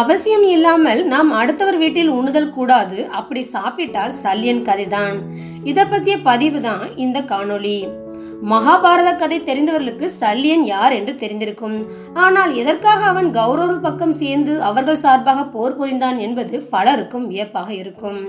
அவசியம் இல்லாமல் நாம் அடுத்தவர் வீட்டில் உண்ணுதல் கூடாது. அப்படி சாப்பிட்டால் சல்லியன் கதைதான். இதை பத்திய பதிவு தான் இந்த காணொளி. மகாபாரத கதை தெரிந்தவர்களுக்கு சல்லியன் யார் என்று தெரிந்திருக்கும். ஆனால் எதற்காக அவன் கௌரவர் பக்கம் சேர்ந்து அவர்கள் சார்பாக போர் புரிந்தான் என்பது பலருக்கும் வியப்பாக இருக்கும்.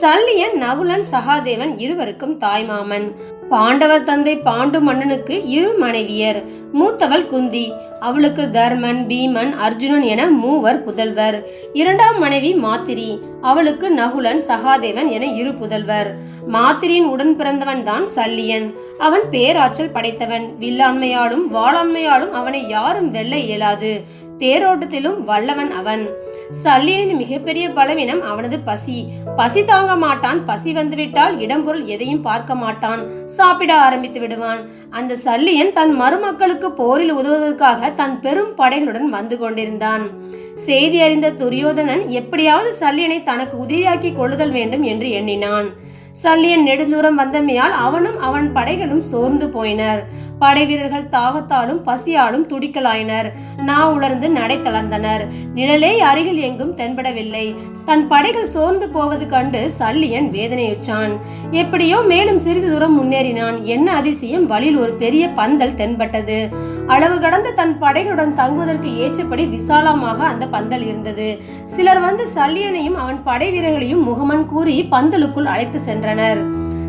சல்லியன் நகுலன் சகாதேவன் இருவருக்கும் தாய்மாமன். பாண்டவர் தந்தை பாண்டு மன்னனுக்கு இரு மனைவியர். மூத்தவள் குந்தி. அவளுக்கு தர்மன் பீமன் அர்ஜுனன் என மூவர் புதல்வர். இரண்டாம் மனைவி மாத்திரி. அவளுக்கு நகுலன் சகாதேவன் என இரு புதல்வர். மாத்திரியின் உடன் பிறந்தவன் தான் சல்லியன். அவன் பேராற்றல் படைத்தவன். வில்லாண்மையாலும் வாளாண்மையாலும் அவனை யாரும் வெல்ல இயலாது. தேரோட்டத்திலும் வல்லவன் அவன். சல்லியனின் மிகப்பெரிய பலவீனம் அவனது பசி. பசி தாங்க மாட்டான் பசி வந்துவிட்டால் இடம்பொருள் எதையும் பார்க்க மாட்டான் சாப்பிட ஆரம்பித்து விடுவான். அந்த சல்லியன் தன் மருமக்களுக்கு போரில் உதவுவதற்காக தன் பெரும் படைகளுடன் வந்து கொண்டிருந்தான். செய்தி அறிந்த துரியோதனன் எப்படியாவது சல்லியனை தனக்கு உதவியாக்கி கொள்ளுதல் வேண்டும் என்று எண்ணினான். சல்லியன் நெடுந்தூரம் வந்தமையால் அவனும் அவன் படைகளும் சோர்ந்து போயினர். படை வீரர்கள் தாகத்தாலும் பசியாலும் துடிக்கலாயினர். நா உலர்ந்து நடை தளர்ந்தனர். நிழலே அருகில் எங்கும் தென்படவில்லை. தன் படைகள் சோர்ந்து போவது கண்டு சல்லியன் வேதனையுற்றான். எப்படியோ மேலும் சிறிது தூரம் முன்னேறினான். என்ன அதிசயம்? வழியில் ஒரு பெரிய பந்தல் தென்பட்டது. அளவு கடந்த தன் படைகளுடன் தங்குவதற்கு ஏற்றபடி விசாலமாக அந்த பந்தல் இருந்தது. சிலர் வந்து சல்லியனையும் அவன் படை வீரர்களையும் முகமன் கூறி பந்தலுக்குள் அழைத்து சென்றனர்.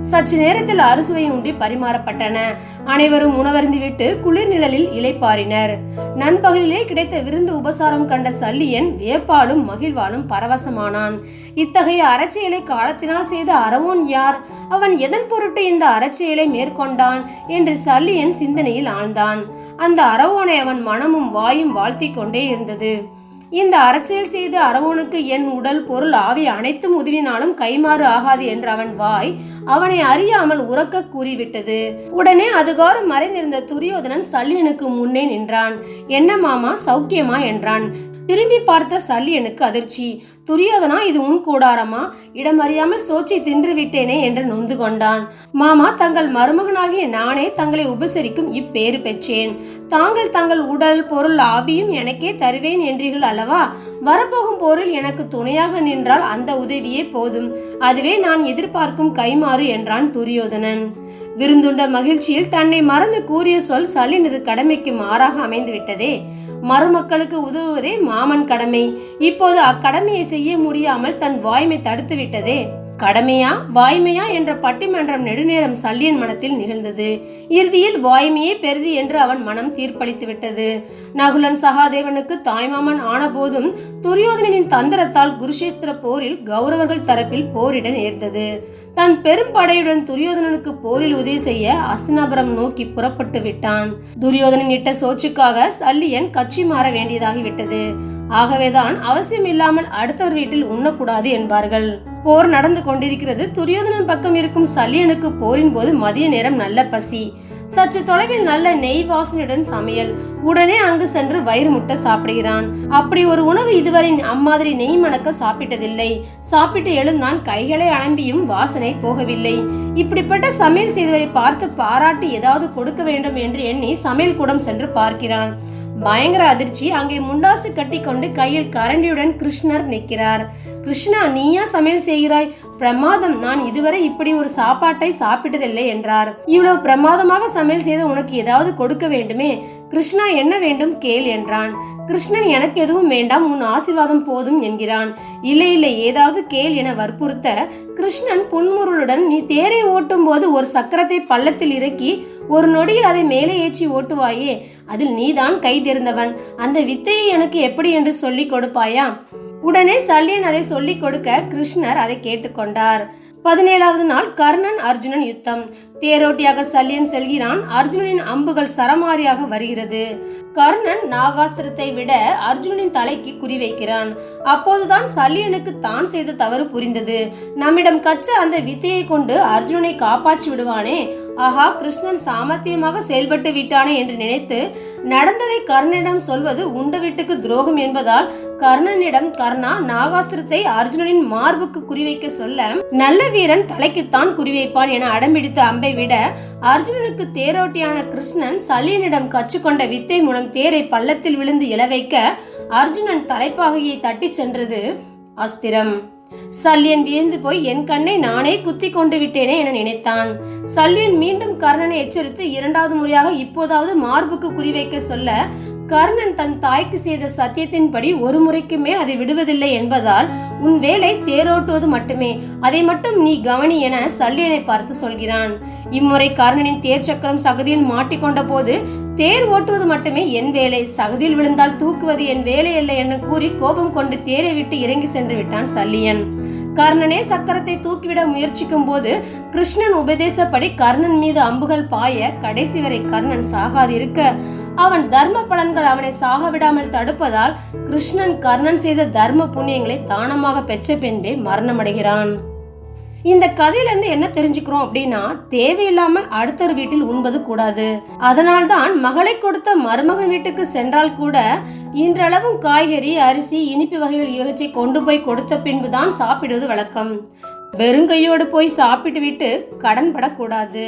சற்று நேரத்தில் அறுசுவை உண்டி பரிமாறப்பட்டன. அனைவரும் உணவருந்திவிட்டு குளிர் நிழலில் இளைப்பாறினர். நண்பகலிலே கிடைத்த விருந்து உபசாரம் கண்ட சல்லியன் வியப்பாலும் மகிழ்வாலும் பரவசமானான். இத்தகைய அறச்செயலை காலத்தினால் செய்த அறவோன் யார்? அவன் எதன் பொருட்டு இந்த அறச்செயலை மேற்கொண்டான்? என்று சல்லியன் சிந்தனையில் ஆழ்ந்தான். அந்த அறவோனை அவன் மனமும் வாயும் வாழ்த்திக் கொண்டே இருந்தது. இந்த அறச்செயல் செய்து அரவோனுக்கு என் உடல் பொருள் ஆவி அனைத்தும் உதவினாலும் கைமாறு ஆகாது என்று அவன் வாய் அவனை அறியாமல் உறக்க கூறிவிட்டது. உடனே அதுகாரம் மறைந்திருந்த துரியோதனன் சல்லியனுக்கு முன்னே நின்றான். என்ன மாமா சௌக்கியமா? என்றான். திரும்பி பார்த்த சல்லியனுக்கு அதிர்ச்சி. துரியோதனா இது உன் கூடாரமா? இடமறியாமல் சோச்சை தின்று விட்டேனே என்று நொந்து கொண்டான். மாமா தங்கள் மருமகனாகிய நானே தங்களை உபசரிக்கும் இப்பேறு பெற்றேன். தாங்கள் தங்கள் உடல் பொருள் ஆவியும் எனக்கே தருவேன் என்றீர்கள் அல்லவா? வரப்போகும் போரில் எனக்கு துணையாக நின்றால் அந்த உதவியே போதும். அதுவே நான் எதிர்பார்க்கும் கைமாறு என்றான் துரியோதனன். விருந்துண்ட மகிழ்ச்சியில் தன்னை மறந்து கூறிய சொல் சலினது கடமைக்கு மாறாக அமைந்து விட்டதே மருமக்களுக்கு உதவுவதே மாமன் கடமை. இப்போது அக்கடமையை செய்ய முடியாமல் தன் வாய்மை தடுத்துவிட்டதே கடமையா வாய்மையா என்ற பட்டிமன்றம் நெடுநேரம் சல்லியன் மனத்தில் நிகழ்ந்தது. இறுதியில் வாய்மையே பெரிது என்று அவன் மனம் தீர்ப்பளித்து விட்டது. நகுலன் சகாதேவனுக்கு தாய்மாமன் ஆனபோதும் துரியோதனனின் தந்திரத்தால் குருஷேஸ்திர போரில் கௌரவர்கள் தரப்பில் போரிட நேர்ந்தது. தன் பெரும் படையுடன் துரியோதனனுக்கு போரில் உதவி செய்ய அஸ்தினாபுரம் நோக்கி புறப்பட்டு விட்டான். துரியோதனன் இட்ட சோச்சுக்காக சல்லியன் கட்சி மாற வேண்டியதாகிவிட்டது. ஆகவேதான் அவசியம் இல்லாமல் அடுத்தவர் வீட்டில் உண்ணக்கூடாது என்பார்கள். போர் நடந்து கொண்டிருக்கிறது. துரியோதனன் பக்கம் இருக்கும் சல்லியனுக்கு போரின் போது மதிய நேரம் நல்ல பசி. சற்று தொலைவில் நல்ல நெய் வாசனையுடன் சமையல். உடனே அங்கு சென்று வயிறு முட்டை சாப்பிடுகிறான். அப்படி ஒரு உணவு இதுவரை அம்மாதிரி நெய் மணக்க சாப்பிட்டதில்லை. சாப்பிட்டு எழுந்தான் கைகளை அலம்பியும் வாசனை போகவில்லை. இப்படிப்பட்ட சமையல் செய்தவரை பார்த்து பாராட்டி ஏதாவது கொடுக்க வேண்டும் என்று எண்ணி சமையல் கூடம் சென்று பார்க்கிறான். பயங்கர அதிர்ச்சி. அங்கே முண்டாசு கட்டி கொண்டு கையில் கரண்டியுடன் கிருஷ்ணர் நிற்கிறார். கிருஷ்ணா நீயா சமையல் செய்கிறாய்? பிரமாதம். நான் இதுவரை இப்படி ஒரு சாப்பாட்டை சாப்பிட்டதில்லை என்றார். இவ்வளவு பிரமாதமாக சமையல் செய்து உனக்கு ஏதாவது கொடுக்க வேண்டுமே? கிருஷ்ணா என்ன வேண்டும் கேள் என்றான். கிருஷ்ணன் எனக்கு எதுவும் வேண்டாம் உன் ஆசீர்வாதம் போதும் என்கிறான். இல்லை இல்லை ஏதாவது கேள் என வற்புறுத்த கிருஷ்ணன் புன்முருளுடன் நீ தேரை ஓட்டும் போது ஒரு சக்கரத்தை பள்ளத்தில் இறக்கி ஒரு நொடியில் அதை மேலே ஏற்றி ஓட்டுவாயே அதில் நீதான் கை தெரிந்தவன். அந்த வித்தையை எனக்கு எப்படி என்று சொல்லிக் கொடுப்பாயா? உடனே சல்லியன் அதை சொல்லிக் கொடுக்க கிருஷ்ணர் அதை கேட்டுக்கொண்டார் பதினேழாவது நாள் கர்ணன் அர்ஜுனன் யுத்தம். தேரோட்டியாக சல்லியன் செல்கிறான். அர்ஜுனனின் அம்புகள் சரமாரியாக வருகிறது. கர்ணன் நாகாஸ்திரத்தை விட அர்ஜுனனின் தலைக்கு குறிவைக்கிறான் அப்போதுதான் சல்லியனுக்கு தான் செய்த தவறு புரிந்தது. நம்மிடம் கச்ச அந்த வித்தையை கொண்டு அர்ஜுனனை காப்பாற்றி விடுவானே. ஆஹா கிருஷ்ணன் சாமர்த்தியமாக செயல்பட்டு விட்டானே என்று நினைத்து நடந்ததை கர்ணனிடம் சொல்வது உண்ட வீட்டுக்கு துரோகம் என்பதால் கர்ணனிடம் கர்ணா நாகாஸ்திரத்தை அர்ஜுனனின் மார்புக்கு குறிவைக்க சொல்ல நல்ல வீரன் தலைக்குத்தான் குறிவைப்பான் என அடம்பிடித்த அம்பை விட அர்ஜுனனுக்கு தேரோட்டியான கிருஷ்ணன் சல்லியனிடம் கற்றுக்கொண்ட வித்தை மூலம் தேரை பள்ளத்தில் விழுந்து இழவைக்க அர்ஜுனன் தலைப்பாகையை தட்டி சென்றது. அஸ்திரம். சல்லியன் வியந்து போய் என் கண்ணை நானே குத்தி கொண்டு விட்டேனே என நினைத்தான். சல்லியன் மீண்டும் கர்ணனை எச்சரித்து இரண்டாவது முறையாக இப்போதாவது மார்புக்கு குறிவைக்க சொல்ல கர்ணன் தன் தாய்க்கு செய்த சத்தியத்தின்படி ஒரு முறைக்கு மேல் அதை விடுவதில்லை என்பதால் உன் வேலை தேரோட்டுவது மட்டுமே. அதை மட்டும் நீ கவனி என சல்லியனை பார்த்து சொல்கிறான். இம்முறை கர்ணனின் தேர் சக்கரம் சகதியில் மாட்டிக்கொண்ட போது தேர் ஓட்டுவது மட்டுமே என் வேலை. சகதியில் விழுந்தால் தூக்குவது என் வேலை இல்லை என கூறி கோபம் கொண்டு தேரை விட்டு இறங்கி சென்று விட்டான் சல்லியன். கர்ணனே சக்கரத்தை தூக்கிவிட முயற்சிக்கும் போது கிருஷ்ணன் உபதேசப்படி கர்ணன் மீது அம்புகள் பாய கடைசி வரை கர்ணன் சாகாதிருக்க அவன் தர்ம பலன்கள் அவனை சாக விடாமல் தடுப்பதால் கிருஷ்ணன் கர்ணன் செய்த தர்ம புண்ணியங்களை தானமாக பெற்ற பின்பே மரணமடைகிறான். இந்த கதையில இருந்து என்ன தெரிஞ்சுக்கிறோம் அப்படின்னா தேவையில்லாமல் அடுத்தர் வீட்டில் உண்பது கூடாது. அதனால்தான் மகளை கொடுத்த மருமகன் வீட்டுக்கு சென்றால் கூட இன்றளவும் காய்கறி அரிசி இனிப்பு வகைகள் இவற்றை கொண்டு போய் கொடுத்த பின்புதான் சாப்பிடுவது வழக்கம். வெறுங்கையோடு போய் சாப்பிட்டு விட்டு கடன் படக்கூடாது